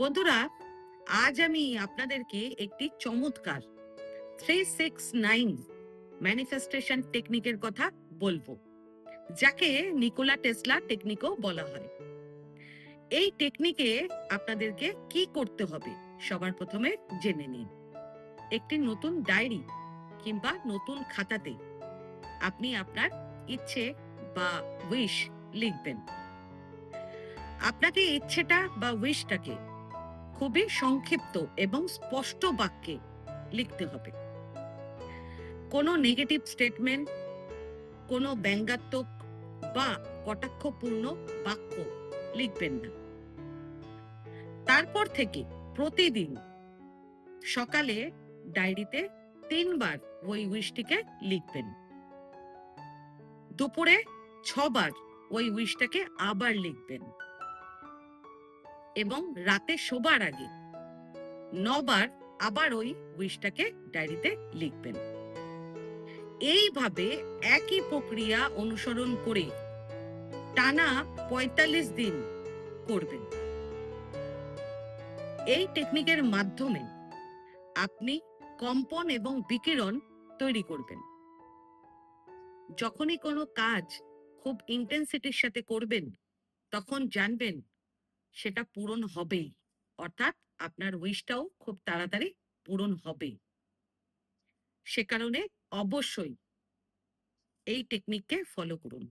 বন্ধুরা, আজ আমি আপনাদেরকে একটি চমৎকার থ্রি সিক্স নাইন ম্যানিফেস্টেশন টেকনিকের কথা বলব, যাকে নিকোলা টেসলা টেকনিকও বলা হয়। এই টেকনিকে আপনাদেরকে কি করতে হবে সবার প্রথমে জেনে নিন। একটি নতুন ডায়েরি কিংবা নতুন খাতাতে আপনি আপনার ইচ্ছে বা উইশ লিখবেন। আপনাকে ইচ্ছেটা বা উইশটাকে খুবই সংক্ষিপ্ত এবং স্পষ্ট বাক্যে লিখতে হবে। কোনো নেগেটিভ স্টেটমেন্ট কোনো ব্যঙ্গাত্মক বা কটাক্ষপূর্ণ বাক্য লিখবেন না। তারপর থেকে প্রতিদিন সকালে ডায়েরিতে তিনবার ওই উইশটিকে লিখবেন। দুপুরে ছবার ওই উইশটাকে আবার লিখবেন। এবং রাতে শোবার আগে। নবার আবার ওই উইশটাকে ডায়েরিতে লিখবেন। এইভাবে একই প্রক্রিয়া অনুসরণ করে টানা পঁয়তাল্লিশ দিন করবেন। এই টেকনিকের মাধ্যমে আপনি কম্পন এবং বিকিরণ তৈরি করবেন। যখনই কোনো কাজ খুব ইন্টেন্সিটির সাথে করবেন, তখন জানবেন সেটা পূরণ হবেই অর্থাৎ আপনার উইশটাও খুব তাড়াতাড়ি পূরণ হবে। সে কারণে অবশ্যই এই টেকনিককে ফলো করুন।